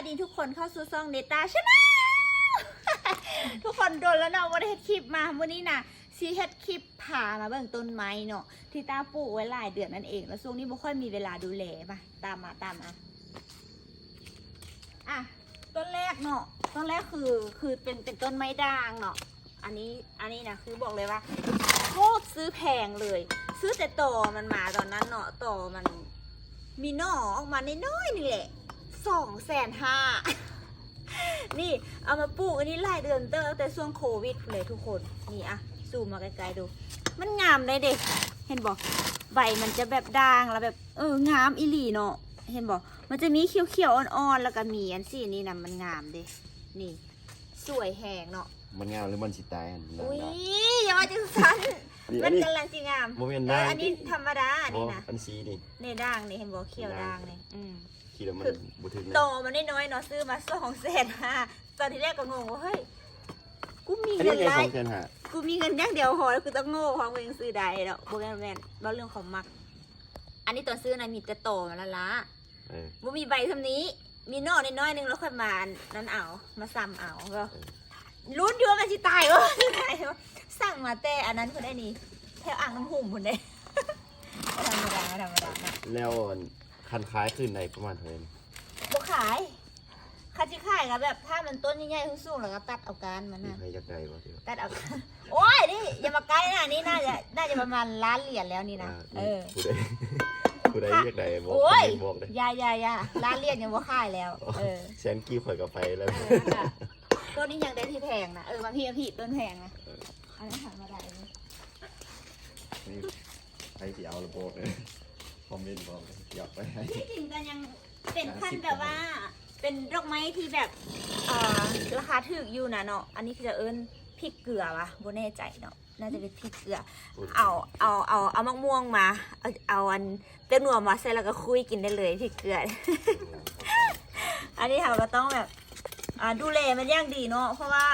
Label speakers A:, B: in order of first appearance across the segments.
A: สดีทุกคนเข้าสู่ซองเนต้าชนะทุกคนโดนแล้วเนาะว่าได้เฮ็ดคลิปมาวันนี้นะซีเฮ็ดคลิปพามาเบิ่งต้นไม้เนาะที่ตาปลูกไว้หลายเดือนนั่นเอง แล้วช่วงนี้ไม่ค่อยมีเวลาดูแลมาตามมาตามมาอะต้นแรกเนาะต้นแรกคือคือเป็นเป็นต้นไม้ด่างเนาะอันนี้อันนี้นะคือบอกเลยว่าโคตรซื้อแพงเลย ซื้อแต่ต่อมันมาตอนนั้นเนาะต่อมันมีหน่อออกมาในน้อยนี่แหละ สองแสนห้านี่เอามาปลูกอันนี้หลายเดือนเตอร์แต่ช่วงโควิดเลยทุกคนนี่อะซูมมาไกลๆดู มันงามเลยเด็กเห็นบอกใบมันจะแบบด่างแล้วแบบเอองามอีหลีเนาะเห็นบอกมันจะมีเขียวๆอ่อนๆแล้วก็มีอันสีนี่นะมันงามเด้นี่ สวยแหงเนาะ
B: มันงามหรือมันสิตายอันนั้น
A: อุ้ย
B: ได้
A: อย่ามาจังสัน
B: นี่
A: มั
B: อั
A: น
B: นนี้
A: กำลังจีงาม
B: โมเมนต์
A: เอ
B: ได้
A: ออันนี้ธรรมดาอัน
B: บ่
A: นี้นะ
B: อันสีนี่
A: ในด่างนี่เห็นบอกเขียวด่างนี่อืม
B: คิดแล้วมัน
A: คือ
B: บ่ถึง
A: โต
B: นะ
A: มันน้อยๆเนาะซื้อมาสองแสนห้าตอนที่แรกก็งงว่าเฮ้ยกูมี
B: อัน
A: เงิ
B: นี้
A: น
B: ไง
A: ไร
B: สองแสนห้า
A: กูมีเงินอย่างเดียวพอแล้วกูต้องโง่เพราะกูยังซื้อได้เนาะโบแมนแมนบาเรื่องของมัก อันนี้ตอนซื้อนะมีแต่โตมาและละ
B: เออ
A: บ่มีใบทำนี้ มีนอกน้อยๆนึงแล้วค่อยมาอันนั้นเอามาซ้ำเอาก็ลุ้นอยู่ว่ามันจะตายวะตายวะสั่งมาแต่อันนั้นคนได้นี่แถวอ่างน้ำหุ่มคนได้ ธรรมดาธรรมดานะ
B: แล้ว คันคล้ายขึ้นในประมาณเท่าไหร่
A: บ่ขายคาจิขายก็แบบถ้ามันต้นใหญ่ๆสูงๆแล้วก็ตัดเอาการมัน
B: มี
A: นะ
B: ใครอยากได้บ่ที่ว่า
A: ตัดเอาการโอ้ยนี่อย่ามาใกล้นะนี่น่าจะน่าจะประมาณล้านเหรียญแล้วนี่นะ
B: อ่า
A: เออ
B: ผู้ใดผู้ใดอยากได้บอก
A: โอ้ย
B: คอมเมนต์บอกเลย
A: อยาอยาอยาล้านเหรียญยังบ่ขายแล้ว เออ
B: แสนกี้ข่อยก็ไปแล้ว
A: เออค่ะต้นนี้ยังได้ที่แพงนะ เออ มาพี่มาพี่ต้นแพงนะอันนี้นหามาได้เลย
B: นี่ใครสิเอาระบบเลย คอมเมนต์บอกเลยอยากไปให้
A: ที่จริงก็ยังเป็นขั้นแบบว่า เป็นดอกไม้ที่แบบเอ่อราคาถูกอยู่นะเนาะอันนี้คือจะเอิ้นพริกเกลือวะโบแน่ใจเนาะน่าจะเป็นพริกเกลือ เอาเอาเอาเอามะม่วงมา เอาเอาอันเต้นนัวมาใส่แล้วก็คุยกินได้เลยพริกเกลือ อันนี้เราก็ต้องแบบอ่าดูแลมันอย่างดีเนาะเพราะว่า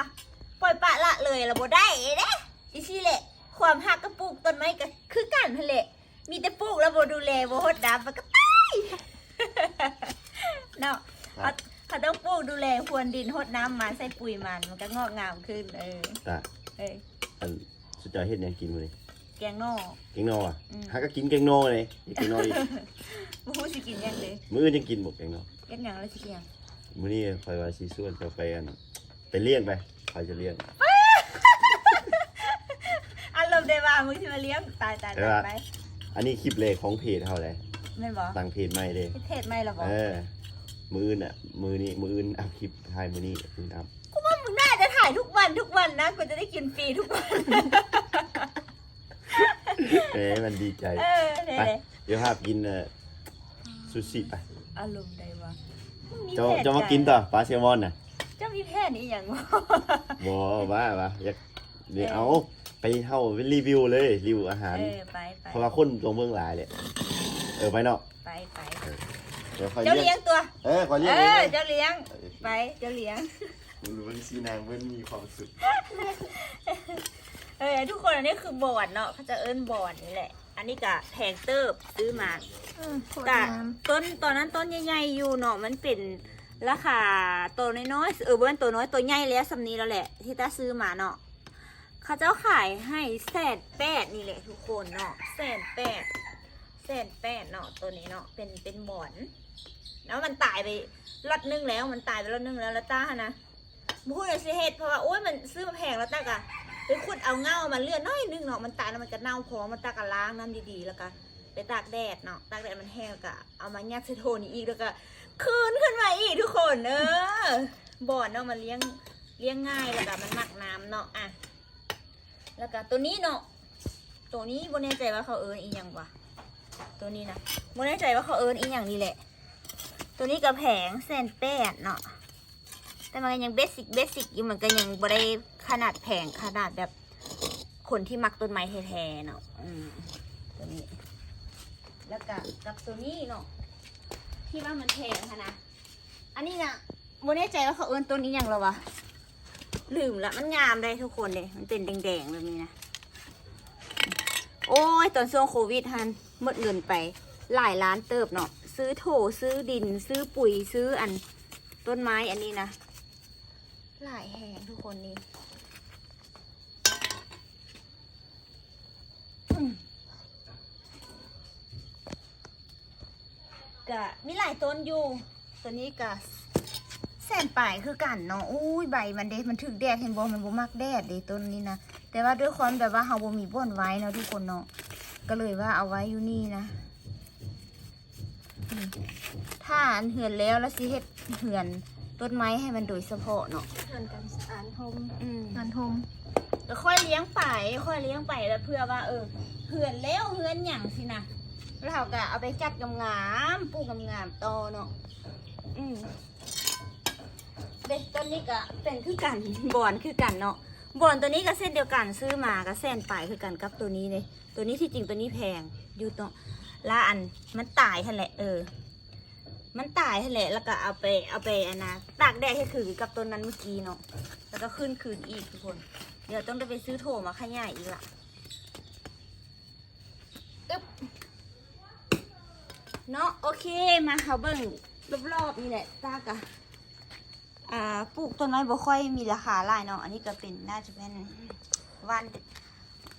A: ปล่อยปละละเลยเราบ่ได้เด้อีซี่แหละความหักกระปลูกต้นไม้ก็คือกันนั่นแหละ มีแต่ปลูกแล้วบ่ดูแลบ่ฮดน้ำมันก็ตายเนาะเขาเขาต้องปลูกดูแลพรวนดินฮดน้ำมันใส่ปุ๋ยมันมันก็งอกงามขึ้น เออ
B: ตา
A: เออ
B: อันสุดยอดเฮ็ดหยังกินมื้อนี้
A: แกงนอก
B: เก่งนออะ
A: อืม
B: หาก็กินเก่งนอเลยอีกเก่งนออีก
A: บ่ฮู้สิกินหยังเลย
B: มื้ออื่นยังกินบ่เก่งนอ
A: เฮ็ดหยังแล้วสิกินหยัง
B: มื้อนี้ข่อยว่าสิชวนเขาไปอันไปเลี้ยงไปข่อยจะเลี้ยง
A: อารมณ์ได้ว่ามึงสิมาเลี้ยงตายตาย
B: ได้
A: ตาย
B: ปะ
A: ไป
B: อันนี้คลิปเลยของเพจเฮาเลย
A: แม่นบ่
B: ตั้งเพจใหม่เด้
A: พิเทศไม่หรอบ่
B: เออ มืออื่นอะ มือนี้มืออื่นเอาคลิปถ่ายมือนี้มืออัพ
A: กูว่ามึงน่าจะถ่ายทุกวันทุกวันนะกูจะได้กินฟรีทุกวัน
B: เอ้ยมันดีใจ
A: เออเด้
B: ไป
A: เด้
B: เดี๋ยวภาพกินเอ่อซูชิไป
A: อารมณ์ได้ว่ามึงมี
B: จะ
A: แผน
B: จะมากินต่อปลาแซลมอนน่ะ
A: เจ้ามีแผนนี่อหย่างวะ
B: บอว่าว่าอยากเดี๋ยวเอา ไปเท่าเป็นรีวิวเลยรีวิวอาหาร
A: เออไปไป
B: เพราะว่าคนลงเมืองหลายเลยเออไปเนาะ
A: ไปไป
B: เดี๋ยวคอย
A: เจ้า
B: เลี้
A: เลี้
B: ย
A: ย
B: ง
A: งตัว
B: เออคอยเลี้ย
A: เอง
B: เอง
A: อ
B: เลย
A: เจ้าเลี้ยง ไปเจ้าเลี้ยง
B: มึงรู้ว่าซีนางเว้นมีความสุข
A: เออทุกคนอันนี้คือบอร์ดเนาะเขาจะเอิ้นบอร์ดนี่แหละ อันนี้กะแพงเติบซื้อมากะต้นตอนนั้นต้นใหญ่ๆอยู่เนาะมันเป็นราคาตัวน้อยๆเออเบิ้นตัวน้อยตัวใหญ่แล้วสำนี้แล้วแหละ ที่ตาซื้อมาเนาะ เขาเจ้าขายให้แสนแปดนี่แหละทุกคนเนาะแสนแปดแสนแปดเนาะตัวนี้เนาะเป็นเป็นหมอน แล้วมันตายไปรอดนึงแล้วมันตายไปรอดนึงแล้วแล้วต้านะพูดเลยสิเหตุเพราะว่าโอ้ยมันซื้อมาแพงแล้วต้ากะไปขุดเอาเงามาเลื่อนน้อยนึงเนาะมันตายแล้วมันก็เน่าพอมันตากะล้างน้ำดีๆแล้วก็ไปตากแดดเนาะตากแดดมันแห้งแล้วก็เอามายัดใส่โทนี่อีกแล้วก็คืนขึ้นมาอีกทุกคนเออบ่อนเนาะมันเลี้ยงเลี้ยงง่ายแล้วก็มันหมักน้ำเนาะอะ แล้วก็ตัวนี้เนาะตัวนี้บนแน่ใจว่าเขาเอิญอีหยังวะตัวนี้นะบนแน่ใจว่าเขาเอิญอีหยังนี่แหละ ตัวนี้กระแผงแสนแปดเนาะแต่มันยังเบสิกเบสิกอยู่มันก็ยังบ่ได้ขนาดแผงขนาดแบบคนที่มักต้นไม้แท้ๆเนาะตัวนี้ แล้วก็กับตัวนี้เนาะที่ว่ามันแพงค่ะนะ อันนี้นะโมแน่ใจว่าเขาเอิ้นตัวนี้ยังหรอวะ ลืมละมันงามได้ทุกคนเลยมันเป็นแดงๆแบบนี้นะ โอ้ยตอนช่วงโควิดฮันหมดเงินไป หลายล้านเติบเนาะซื้อโถซื้อดิน ซื้อปุ๋ยซื้ออันต้นไม้อันนี้นะ หลายแห่งทุกคนนี่กะมีหลายต้นอยู่ตัวนี้กะ แสนป่ายคือกันเนาะอุ้ยใบมันเด็มันถึกแดดเห็นบ่มันบ่มักแดดเด้ต้นนี้นะแต่ว่าด้วยความแบบว่าเฮาบ่มีบ่อนไว้เนาะทุกคนเนาะก็เลยว่าเอาไว้อยู่นี่นะอืมถ้าอันเหือนแล้วแล้วสิเฮ็ดเหือนต้นไม้ให้มันโดยเฉพาะเนาะ
C: เพื่อนกันสารทม
A: อืม
C: งานทม
A: แล้วค่อยเลี้ยงไปค่อยเลี้ยงไปแล้วเพื่อว่าเออเหือนแล้วเหือนหยังสินะแล้วเราก็เอาไปจัดงามๆปลูกงามๆโตอเนาะอืม เด็กต้นนี้ก็เป็นคือกันบอนคือกันเนาะบอนตัวนี้ก็เส้นเดียวกันซื้อมาก็เส้นปลายคือกันกับตัวนี้เลยตัวนี้ที่จริงตัวนี้แพงอยู่ตรงละอันมันตายทันแหละเออ มันตายทันแหละแล้วก็เอาไปเอาไปอันนะตากแดดให้คือกับตัวนั้นเมื่อกี้เนาะแล้วก็ขึ้นคืนอีกทุกคน เดี๋ยวต้องได้ไปซื้อโถมาขยายอีกละอึ๊บเนาะโอเคมาเขาเบิ่งรอบๆนี่แหละตากะ อ่าปลูกต้นไม้บ่ค่อยมีราคาหลายเนาะอันนี้ก็เป็นน่าจะเป็นว่าน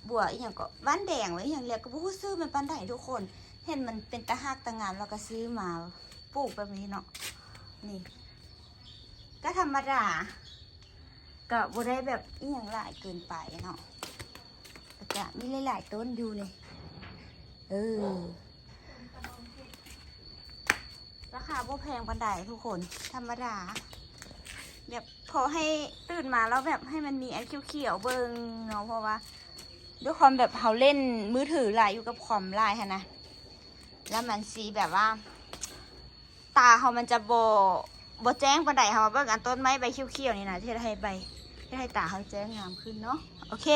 A: บัวอีหยังก็ว่านแดงไว้อหย่างเรียกก็บ่รู้ซื้อมันปานใดทุกคน เห็นมันเป็นตะหักตะงามแล้วก็ซื้อมาปลูกแบบนี้เนาะนี่ก็ธรรมดาก็บ่ได้แบบอีหยังหลายเกินไปเนาะแต่ก็มีหลายๆต้นอยู่นี่เออราคาบ่แพงปานใดทุกคน ธรรมดา แบบพอให้ตื่นมาแล้วแบบให้มันมีอันเขียวๆเบิงเนาะเพราะว่า ด้วยความแบบเขาเล่นมือถือหลายอยู่กับคอมหลายค่ะนะแล้วมันสีแบบว่า ตาเขามันจะโบโบแจ้งปานใดค่ะว่าเบิ่งอันต้นไม้ใบเขียวๆนี่นะที่ให้ใบที่ให้ตาเขาแจ้งงามขึ้นเนาะโอเค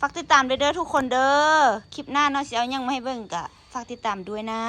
A: ฝากติดตามเด้อทุกคนเด้อคลิปหน้าเนาะสิเอาหยังไมาให้เบิ่งกะฝากติดตามด้วยนะ